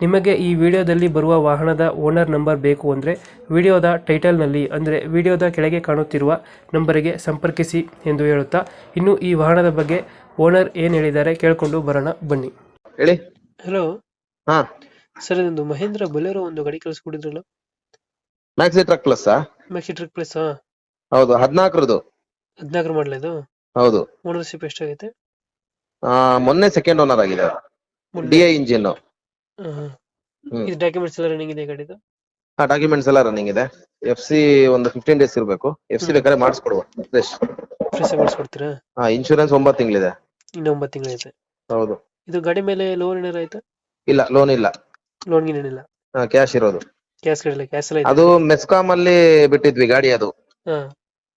ನಿಮಗೆ ಈ ವಿಡಿಯೋದಲ್ಲಿ ಬರುವ ವಾಹನದ ಓನರ್ ನಂಬರ್ ಬೇಕು ಅಂದರೆ ವಿಡಿಯೋದ ಟೈಟಲ್ನಲ್ಲಿ ಅಂದರೆ ವಿಡಿಯೋದ ಕೆಳಗೆ ಕಾಣುತ್ತಿರುವ ನಂಬರಿಗೆ ಸಂಪರ್ಕಿಸಿ ಎಂದು ಹೇಳುತ್ತಾ ಇನ್ನು ಈ ವಾಹನದ ಬಗ್ಗೆ ಓನರ್ ಏನು ಹೇಳಿದ್ದಾರೆ ಕೇಳಿಕೊಂಡು ಬರೋಣ ಬನ್ನಿ. ಹೇಳಿ. ಹಲೋ ಹಾ. ಸರ್ ಇದೊಂದು ಮಹೇಂದ್ರ ಬೊಲೆರೋ ಒಂದು ಗಾಡಿ ಕಳಿಸ್ಕೊಡಿದ್ರಲ್ಲ? Maxi truck plus maxi truck plus ಹೌದು ಹದಿನಾಲ್ಕರದು. ಹದಿನಾಲ್ಕರ ಮಾಡಲ ಇದು? ಹೌದು. ಓನರ್ಶಿಪ್ ಎಷ್ಟಾಗೈತೆ? ಆ, ಮೊನ್ನೆ ಸೆಕೆಂಡ್ ಓನರ್ ಆಗಿದೆ ಡಿ ಐ ಇಂಜಿನ್ ಹ್ಮ್. ಇದು ಡಾಕ್ಯುಮೆಂಟ್ಸ್ ಎಲ್ಲ ರನ್ನಿಂಗ್ ಇದೆ ಗಾಡಿದು ಆ ಡಾಕ್ಯುಮೆಂಟ್ಸ್ ಎಲ್ಲ ರನ್ನಿಂಗ್ ಇದೆ. ಎಫ್ ಸಿ ಒಂದು ಫಿಫ್ಟೀನ್ ಡೇಸ್ ಇರಬೇಕು. ಎಫ್ ಸಿ ಬೇಕಾದ್ರೆ ಮಾಡಿಸ್ಕೊಡುವ ಫ್ರೆಶ್ ಫ್ರೆಶ್ ಮಾಡಿಸ್ಕೊಡ್ತೀರಾ? ಹಾ ಇನ್ಶೂರೆನ್ಸ್ ಒಂಬತ್ತು ತಿಂಗಳಿದೆ. ಇನ್ನು ಒಂಬತ್ತು ಇದೆ ಹೌದು. ಇದು ಗಾಡಿ ಮೇಲೆ ಲೋನ್ ಏನಾರ ಆಯ್ತಾ? ಇಲ್ಲ ಲೋನ್ ಇಲ್ಲ. ಲೋನ್ ಇಲ್ಲ ಏನಿಲ್ಲ? ಕ್ಯಾಶ್ ಇರೋದು. ಕ್ಯಾಶ್ ಗಾಡಿ ಕ್ಯಾಶ್ ಎಲ್ಲ ಅದು ಮೆಸ್ಕಾಂ ಅಲ್ಲಿ ಬಿಟ್ಟಿದ್ವಿ ಗಾಡಿ ಅದು. ಹಾ.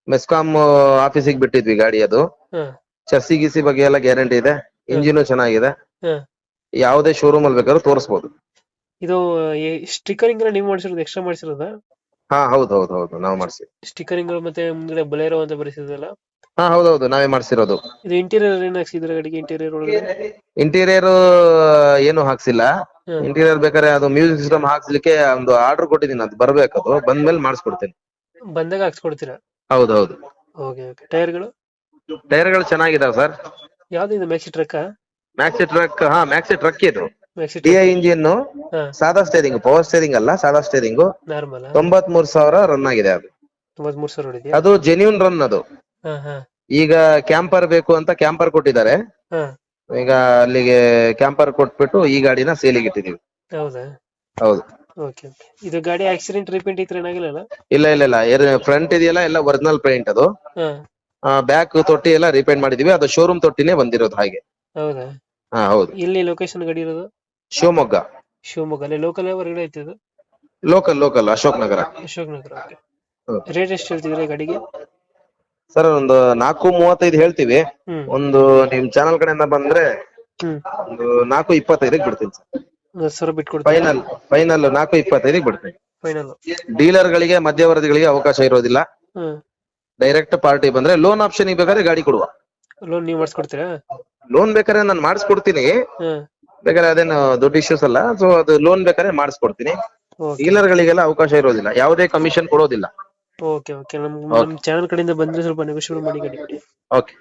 ಮೆಸ್ಕಾಂ ಆಫೀಸಿಗೆ ಬಿಟ್ಟಿದ್ವಿ ಗಾಡಿ ಅದು. ಹಾ. ಚರ್ಸಿ ಗಿಸಿ ಬಗ್ಗೆ ಎಲ್ಲ ಗ್ಯಾರಂಟಿ ಇದೆ. ಇಂಜಿನ್ ಚೆನ್ನಾಗಿದೆ. ಹಾ. ಯಾವುದೇ ಶೋರೂಮ್ ಅಲ್ಲಿ ಬೇಕಾದ್ರೂ ತೋರಿಸಬಹುದು ಇದು ಸ್ಟಿಕರಿಂಗ್ ಎಲ್ಲ ನೀವು ಮಾಡಿಸಿರೋದು ಎಕ್ಸ್ಟ್ರಾ ಮಾಡಿಸಿರೋದ? ಹಾ ಹೌದು ಹೌದು ಹೌದು ನಾವು ಮಾಡಿಸಿ ಸ್ಟಿಕರಿಂಗ್ ಮತ್ತೆ ಮುಂದೆ ಬಲೇರೋ ಅಂತ ಬರೆಸಿದ್ರಲ್ಲ? ಹಾ ಹೌದು ಹೌದು ನಾವೇ ಮಾಡಿಸಿರೋದು. ಇದು ಇಂಟೀರಿಯರ್ ಏನ್ ಹಾಕ್ಸಿದ್ರೆ ಗಾಡಿಗೆ ಇಂಟೀರಿಯರ್ ಒಳಗೆ ಇಂಟೀರಿಯರ್ ಏನು ಹಾಕ್ಸಿಲ್ಲ. ಇಂಟೀರಿಯರ್ ಬೇಕಾದ್ರೆ ಅದು ಮ್ಯೂಸಿಕ್ ಸಿಸ್ಟಮ್ ಹಾಕ್ಸ್ಲಿಕ್ಕೆ ಒಂದು ಆರ್ಡರ್ ಕೊಟ್ಟಿದ್ದೀನಿ ಅದು ಬರ್ಬೇಕು ಅದು. ಬಂದ್ಮೇಲೆ ಮಾಡಿಸ್ಕೊಡ್ತೀನಿ. ಬಂದಾಗ ಹಾಕ್ಸ್ಕೊಡ್ತೀರಾ? ಹೌದು ಓಕೆ ಓಕೆ ಟೈರ್ಗಳು ಟೈರ್ಗಳು ಚೆನ್ನಾಗಿದಾವೆ ಸರ್. ಯಾವ್ದು ಇದು ಮ್ಯಾಕ್ಸಿ ಟ್ರಕ್ ಮ್ಯಾಕ್ಸಿ ಟ್ರಕ್ ಹಾ ಮ್ಯಾಕ್ಸಿ ಟ್ರಕ್ ಇದು. ಟಿ ಐ ಇಂಜಿನ್ ಸಾದಾ ಸ್ಟೇರಿಂಗ್ ಪವರ್ ಸ್ಟೇರಿಂಗ್ ಅಲ್ಲ ಸಾದಾ ಸ್ಟೇರಿಂಗ್ ನಾರ್ಮಲ್ ತೊಂಬತ್ ಮೂರ್ ಸಾವಿರ ರನ್ ಆಗಿದೆ ಅದು. ಸಾವಿರ ಹೊಡಿದ್ಯಾ? ಅದು ಜೆನ್ಯೂನ್ ರನ್ ಅದು. ಹಾ ಹಾ. ಈಗ ಕ್ಯಾಂಪರ್ ಬೇಕು ಅಂತ ಕ್ಯಾಂಪರ್ ಕೊಟ್ಟಿದ್ದಾರೆ. ಹಾ. ಈಗ ಅಲ್ಲಿಗೆ ಕ್ಯಾಂಪರ್ ಕೊಟ್ಬಿಟ್ಟು ಈ ಗಾಡಿನ ಸೇಲಿಗೆ ಇಟ್ಟಿದೀವಿ ಹೌದಾ? ಹೌದು. ಓಕೆ ಓಕೆ ಇದು ಗಾಡಿ ಆಕ್ಸಿಡೆಂಟ್ ರಿಪೇಂಟ್ ಏನಾಗಿಲ್ಲ ಇಲ್ಲ ಇಲ್ಲ ಇಲ್ಲ. ಫ್ರಂಟ್ ಇದೆಯಲ್ಲ ಎಲ್ಲ ಒರಿಜಿನಲ್ ಪೇಂಟ್ ಅದು. ಹಾ. ಬ್ಯಾಕ್ ತೊಟ್ಟಿ ಎಲ್ಲ ರಿಪೇಂಟ್ ಮಾಡಿದೀವಿ ಅದು ಶೋರೂಮ್ ತೊಟ್ಟಿನೇ ಬಂದಿರೋದು ಹಾಗೆ. ಹೌದಾ? ಹಾ ಹೌದು. ಎಲ್ಲಿ ಲೊಕೇಶನ್ ಗಾಡಿ ಇರೋದು? ಶಿವಮೊಗ್ಗ. ಶಿವಮೊಗ್ಗ. ಅಲ್ಲಿ ಲೋಕಲ್ ಹೊರಗಡೆ ಐತೆ ಇದು? Local local Ashok Nagar. Ashok Nagar ಹ್ಮ್. ರೇಟ್ ಎಷ್ಟು ಹೇಳ್ತಿದ್ರೆ ಗಾಡಿಗೆ? ಸರ್ ಒಂದು ನಾಲ್ಕು ಮೂವತ್ತೈದು ಹೇಳ್ತೀವಿ. ಹ್ಮ್. ಒಂದು ನಿಮ್ ಚಾನಲ್ ಕಡೆಯಿಂದ ಬಂದ್ರೆ ಹ್ಮ್. ಒಂದು ನಾಲ್ಕು ಇಪ್ಪತ್ತೈದಕ್ಕೆ ಬಿಡ್ತೀನಿ ಸರ್. ಒಂದ್ ಹತ್ತು ಸಾವಿರ ಬಿಟ್ಕೊಡ್ತೀನಿ ಫೈನಲ್ ಫೈನಲ್ ನಾಲ್ಕು ಇಪ್ಪತ್ತೈದಕ್ಕೆ ಬಿಡ್ತೀನಿ. ಫೈನಲ್ ಡೀಲರ್ ಗಳಿಗೆ ಮಧ್ಯವರ್ತಿಗಳಿಗೆ ಅವಕಾಶ ಇರೋದಿಲ್ಲ. ಹ್ಮ್. ಡೈರೆಕ್ಟ್ ಪಾರ್ಟಿ ಬಂದ್ರೆ ಲೋನ್ ಆಪ್ಷನ್ ಬೇಕಾದ್ರೆ ಗಾಡಿ ಕೊಡುವ. ಲೋನ್ ನೀವು ಮಾಡಿಸ್ಕೊಡ್ತೀರಾ? ಲೋನ್ ಬೇಕಾದ್ರೆ ನಾನು ಮಾಡಿಸ್ಕೊಡ್ತೀನಿ. ಹ್ಮ್ ಬೇಕಾದ್ರೆ ಅದೇನು ದೊಡ್ಡ ಇಶ್ಯೂಸ್ ಅಲ್ಲ ಸೊ ಅದು ಲೋನ್ ಬೇಕಾದ್ರೆ ಮಾಡಿಸ್ಕೊಡ್ತೀನಿ. ಡೀಲರ್ ಗಳಿಗೆಲ್ಲ ಅವಕಾಶ ಇರೋದಿಲ್ಲ ಯಾವುದೇ ಕಮಿಷನ್ ಕೊಡೋದಿಲ್ಲ. ಓಕೆ ಓಕೆ ನಮ್ಮ ಚಾನೆಲ್ ಚಾನಲ್ ಕಡೆಯಿಂದ ಬಂದ್ರೆ ಸ್ವಲ್ಪ ನೆಗೋಷಿಯೇಟ್ ಮಾಡಿ ಗಾಡಿ ಕೊಡಿ ಓಕೆ